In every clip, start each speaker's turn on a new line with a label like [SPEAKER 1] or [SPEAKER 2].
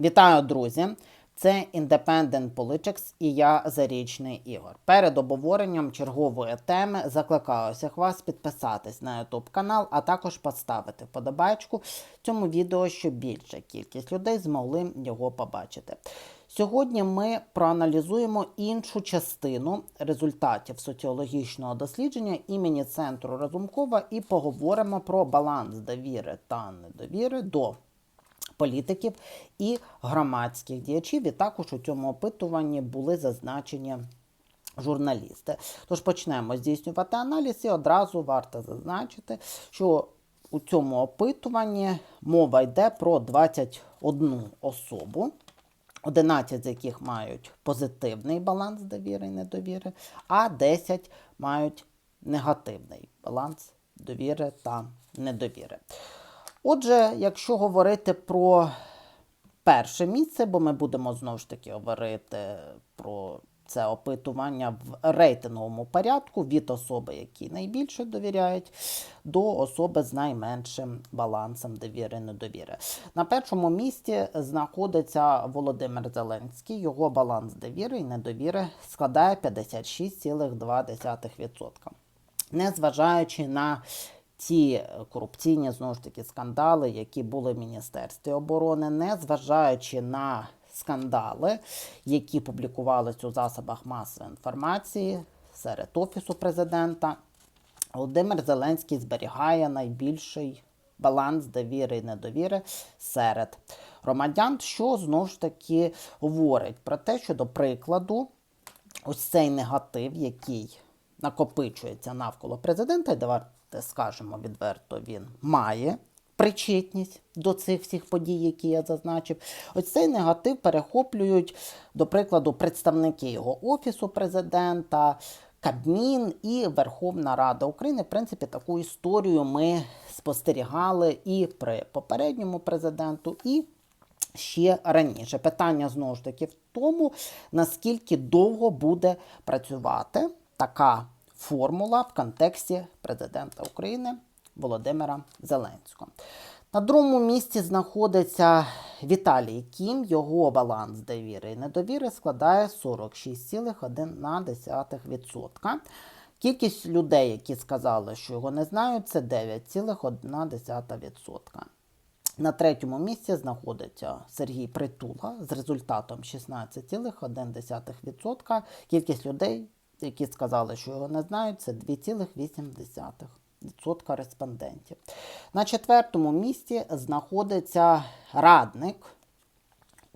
[SPEAKER 1] Вітаю, друзі! Це Independent Politics і я Зарічний Ігор. Перед обговоренням чергової теми закликаю всіх вас підписатись на YouTube канал, а також поставити вподобайку цьому відео, щоб більша кількість людей змогли його побачити. Сьогодні ми проаналізуємо іншу частину результатів соціологічного дослідження імені Центру Разумкова і поговоримо про баланс довіри та недовіри до політиків і громадських діячів. І також у цьому опитуванні були зазначені журналісти. Тож почнемо здійснювати аналіз і одразу варто зазначити, що у цьому опитуванні мова йде про 21 особу. 11 з яких мають позитивний баланс довіри і недовіри, а 10 мають негативний баланс довіри та недовіри. Отже, якщо говорити про перше місце, бо ми будемо знову ж таки говорити про це опитування в рейтинговому порядку від особи, які найбільше довіряють, до особи з найменшим балансом довіри недовіри. На першому місці знаходиться Володимир Зеленський. Його баланс довіри і недовіри складає 56,2%. Незважаючи на ті корупційні знову ж таки скандали, які були в Міністерстві оборони, незважаючи на скандали, які публікувалися у засобах масової інформації серед офісу президента, Володимир Зеленський зберігає найбільший баланс довіри і недовіри серед громадян, що знову ж таки говорить про те, що, до прикладу, ось цей негатив, який накопичується навколо президента, і скажемо відверто, він має причетність до цих всіх подій, які я зазначив. Ось цей негатив перехоплюють, до прикладу, представники його офісу президента. Кабмін і Верховна Рада України. В принципі, таку історію ми спостерігали і при попередньому президенту, і ще раніше. Питання знову ж таки в тому, наскільки довго буде працювати така формула в контексті президента України Володимира Зеленського. На другому місці знаходиться Віталій Кім. Його баланс довіри і недовіри складає 46,1%. Кількість людей, які сказали, що його не знають, це 9,1%. На третьому місці знаходиться Сергій Притула з результатом 16,1%. Кількість людей, які сказали, що його не знають, це 2,8% респондентів. На четвертому місці знаходиться радник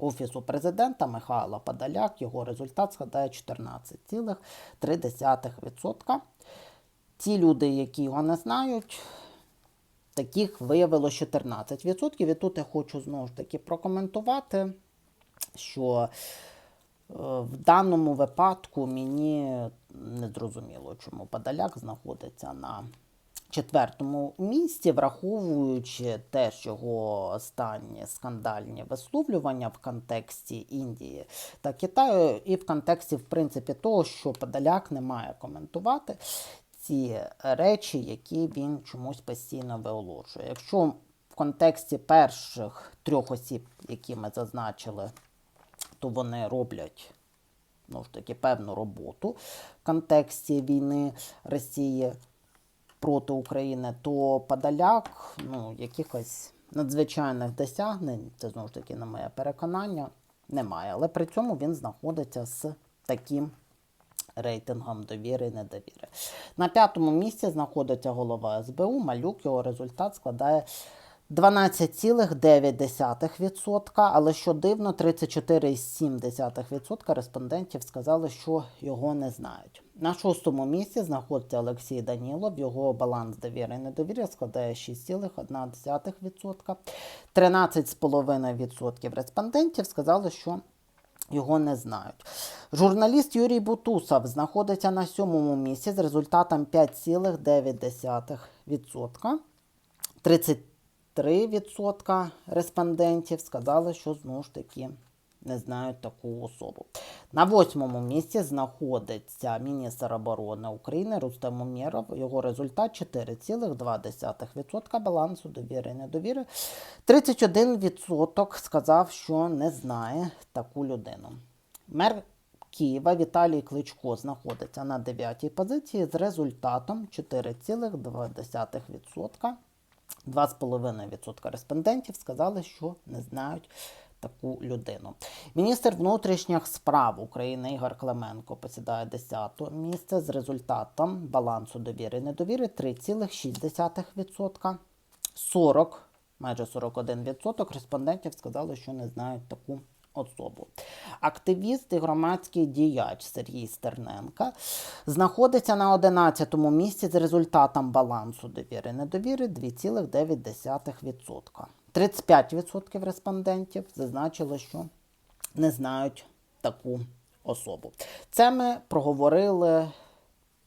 [SPEAKER 1] Офісу президента Михайла Подоляк. Його результат складає 14,3%. Ті люди, які його не знають, таких виявилось 14%. І тут я хочу знову ж таки прокоментувати, що в даному випадку мені не зрозуміло, чому Подоляк знаходиться на четвертому місці, враховуючи те, його останні скандальні висловлювання в контексті Індії та Китаю, і в контексті, в принципі, того, що Подоляк не має коментувати ці речі, які він чомусь постійно виголошує. Якщо в контексті перших трьох осіб, які ми зазначили, то вони роблять ну таки певну роботу в контексті війни Росії проти України, то Подоляк ну, якихось надзвичайних досягнень, це знову ж таки, на моє переконання, немає. Але при цьому він знаходиться з таким. Рейтингом довіри і недовіри. На п'ятому місці знаходиться голова СБУ. Малюк його результат складає 12,9%, але що дивно, 34,7% респондентів сказали, що його не знають. На шостому місці знаходиться Олексій Данілов. Його баланс довіри і недовіри складає 6,1%. 13,5% респондентів сказали, що його не знають. Журналіст Юрій Бутусов знаходиться на сьомому місці з результатом 5,9%. 30 3% респондентів сказали, що знову ж таки не знають таку особу. На восьмому місці знаходиться міністр оборони України Рустем Умєров. Його результат 4,2% балансу довіри недовіри. 31% сказав, що не знає таку людину. Мер Києва Віталій Кличко знаходиться на 9-й позиції з результатом 4,2%. 2,5% респондентів сказали, що не знають таку людину. Міністр внутрішніх справ України Ігор Клименко посідає 10 місце з результатом балансу довіри і недовіри 3,6%. 40, майже 41% респондентів сказали, що не знають таку особу. Активіст і громадський діяч Сергій Стерненка знаходиться на 11-му місці з результатом балансу довіри недовіри 2,9%. 35% респондентів зазначили, що не знають таку особу. Це ми проговорили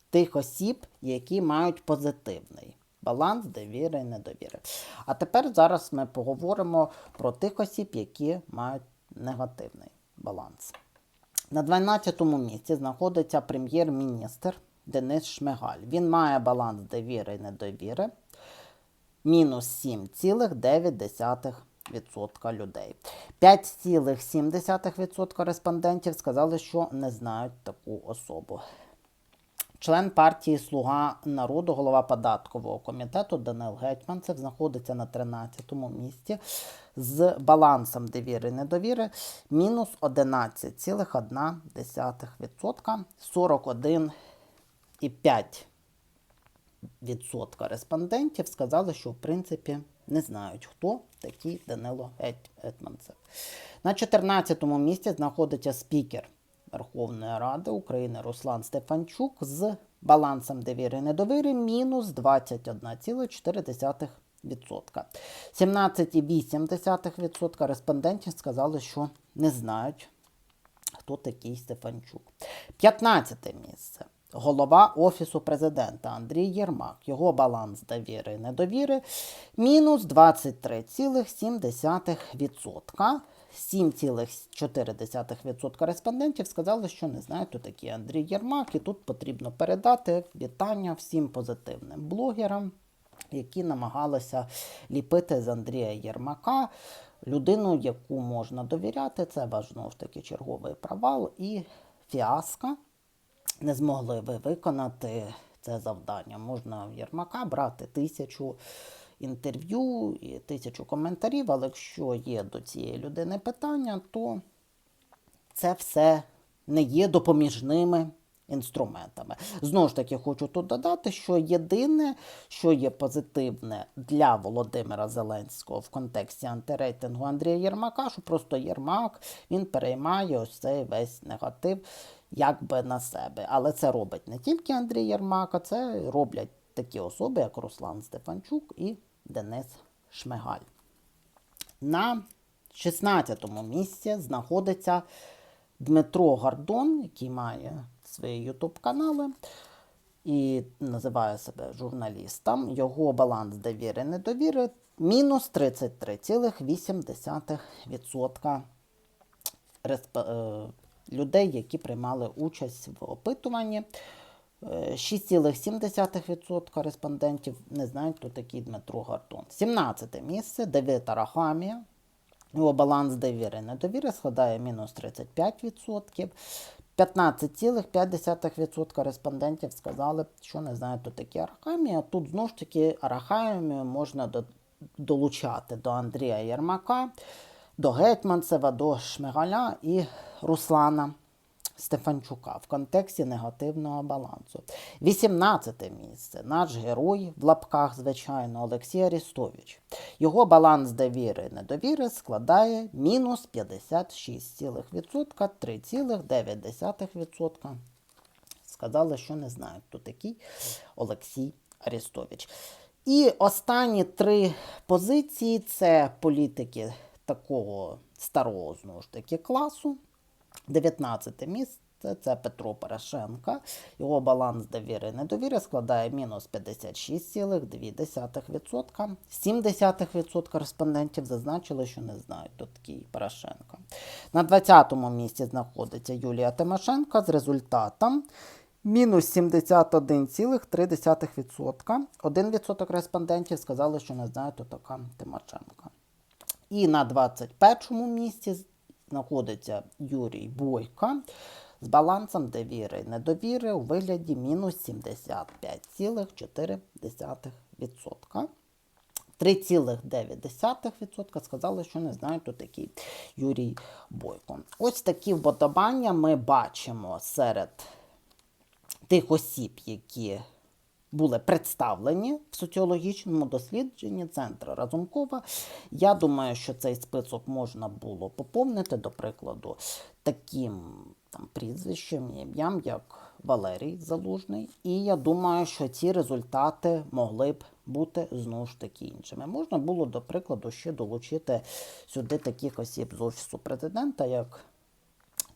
[SPEAKER 1] тих осіб, які мають позитивний баланс довіри і недовіри. А тепер зараз ми поговоримо про тих осіб, які мають негативний баланс. На 12-му місці знаходиться прем'єр-міністр Денис Шмигаль. Він має баланс довіри і недовіри мінус 7,9% людей. 5,7% респондентів сказали, що не знають таку особу. Член партії Слуга народу, голова податкового комітету Данил Гетьманцев знаходиться на 13-му місці з балансом довіри і недовіри мінус 11,1%, 41,5% респондентів сказали, що в принципі не знають, хто такий Данило Гетьманцев. На 14-му місці знаходиться спікер Верховної Ради України Руслан Стефанчук з балансом довіри і недовіри мінус 21,4%. 17,8% респондентів сказали, що не знають, хто такий Стефанчук. 15 місце. Голова Офісу президента Андрій Єрмак. Його баланс довіри і недовіри мінус 23,7%. 7,4% респондентів сказали, що не знають, хто такий Андрій Єрмак, і тут потрібно передати вітання всім позитивним блогерам, які намагалися ліпити з Андрія Єрмака людину, яку можна довіряти. Це важно ж таки черговий провал і фіаско. Не змогли ви виконати це завдання. Можна в Єрмака брати тисячу інтерв'ю і тисячу коментарів, але якщо є до цієї людини питання, то це все не є допоміжними інструментами. Знову ж таки, хочу тут додати, що єдине, що є позитивне для Володимира Зеленського в контексті антирейтингу Андрія Єрмака, що просто Єрмак він переймає ось цей весь негатив якби на себе. Але це робить не тільки Андрій Єрмак, а це роблять такі особи, як Руслан Стефанчук і Денис Шмигаль. На 16-му місці знаходиться Дмитро Гордон, який має свої ютуб-канали і називає себе журналістом. Його баланс довіри недовіри мінус 33,8% респ... е, людей, які приймали участь в опитуванні. Е, 6,7% респондентів не знають, хто такий Дмитро Гордон. 17 місце Давид Арахамія. Його баланс довіри недовіри складає мінус 35%. 15,5% респондентів сказали, що не знають, хто такі Арахамія. Тут знову ж таки Арахамію можна до, долучати до Андрія Єрмака, до Гетьманцева, до Шмигаля і Руслана Стефанчука в контексті негативного балансу. 18 місце. Наш герой в лапках, звичайно, Олексій Арістович. Його баланс довіри і недовіри складає мінус 56,%, 3,9%. Сказали, що не знають, хто такий Олексій Арістович. І останні три позиції це політики такого старого знову ж таки класу. 19 місце це Петро Порошенка. Його баланс довіри і недовіри складає мінус 56,2%. 0,7% респондентів зазначили, що не знають, хто такий Порошенко. На 20-му місці знаходиться Юлія Тимошенко з результатом мінус 71,3%. 1% респондентів сказали, що не знають, хто така Тимошенко. І на 21-му місці знаходиться Юрій Бойко з балансом довіри і недовіри у вигляді мінус 75,4%. 3,9% сказали, що не знають, хто такий Юрій Бойко. Ось такі вподобання ми бачимо серед тих осіб, які були представлені в соціологічному дослідженні центру Разумкова. Я думаю, що цей список можна було поповнити, до прикладу, таким там, прізвищем, і ім'ям, як Валерій Залужний. І я думаю, що ці результати могли б бути знову ж таки іншими. Можна було, до прикладу, ще долучити сюди таких осіб з офісу президента, як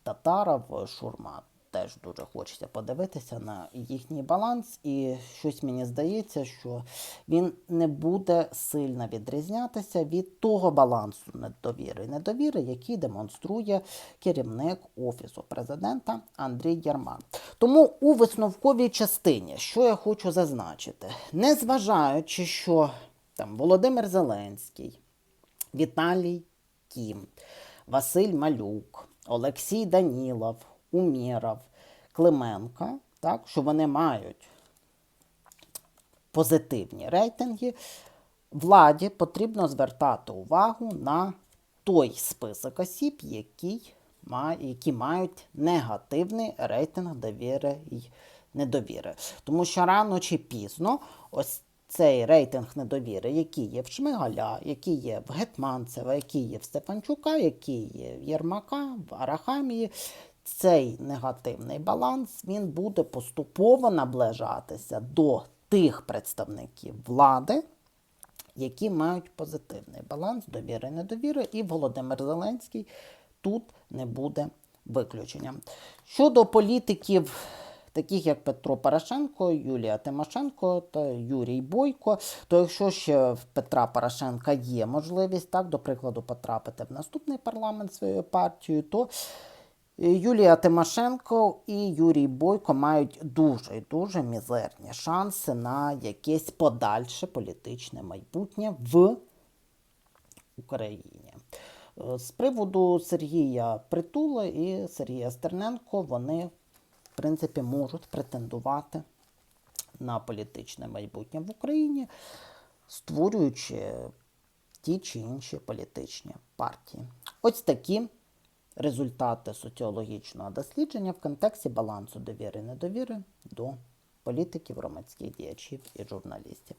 [SPEAKER 1] Татаров, Шурма. Теж дуже хочеться подивитися на їхній баланс, і щось мені здається, що він не буде сильно відрізнятися від того балансу недовіри недовіри, який демонструє керівник офісу президента Андрій Ярмак. Тому у висновковій частині, що я хочу зазначити, незважаючи, що там Володимир Зеленський, Віталій Кім, Василь Малюк, Олексій Данілов, Умєров, Клименка, так, що вони мають позитивні рейтинги, владі потрібно звертати увагу на той список осіб, який які мають негативний рейтинг довіри і недовіри. Тому що рано чи пізно ось цей рейтинг недовіри, який є в Шмигаля, який є в Гетманцева, який є в Стефанчука, який є в Єрмака, в Арахамії, цей негативний баланс він буде поступово наближатися до тих представників влади, які мають позитивний баланс довіри недовіри, і Володимир Зеленський тут не буде виключенням. Щодо політиків, таких як Петро Порошенко, Юлія Тимошенко та Юрій Бойко, то якщо ще в Петра Порошенка є можливість, так, до прикладу, потрапити в наступний парламент своєю партією, то Юлія Тимошенко і Юрій Бойко мають дуже дуже мізерні шанси на якесь подальше політичне майбутнє в Україні. Е, З приводу Сергія Притула і Сергія Стерненко вони, в принципі, можуть претендувати на політичне майбутнє в Україні, створюючи ті чи інші політичні партії. Ось такі результати соціологічного дослідження в контексті балансу довіри і недовіри до політиків, громадських діячів і журналістів.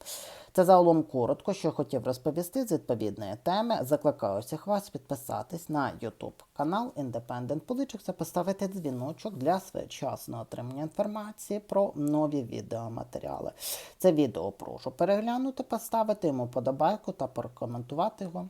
[SPEAKER 1] Це загалом коротко, що хотів розповісти з відповідної теми. Закликаю всіх вас підписатись на YouTube канал Independent Politics та поставити дзвіночок для своєчасного отримання інформації про нові відеоматеріали. Це відео прошу переглянути, поставити йому подобайку та прокоментувати його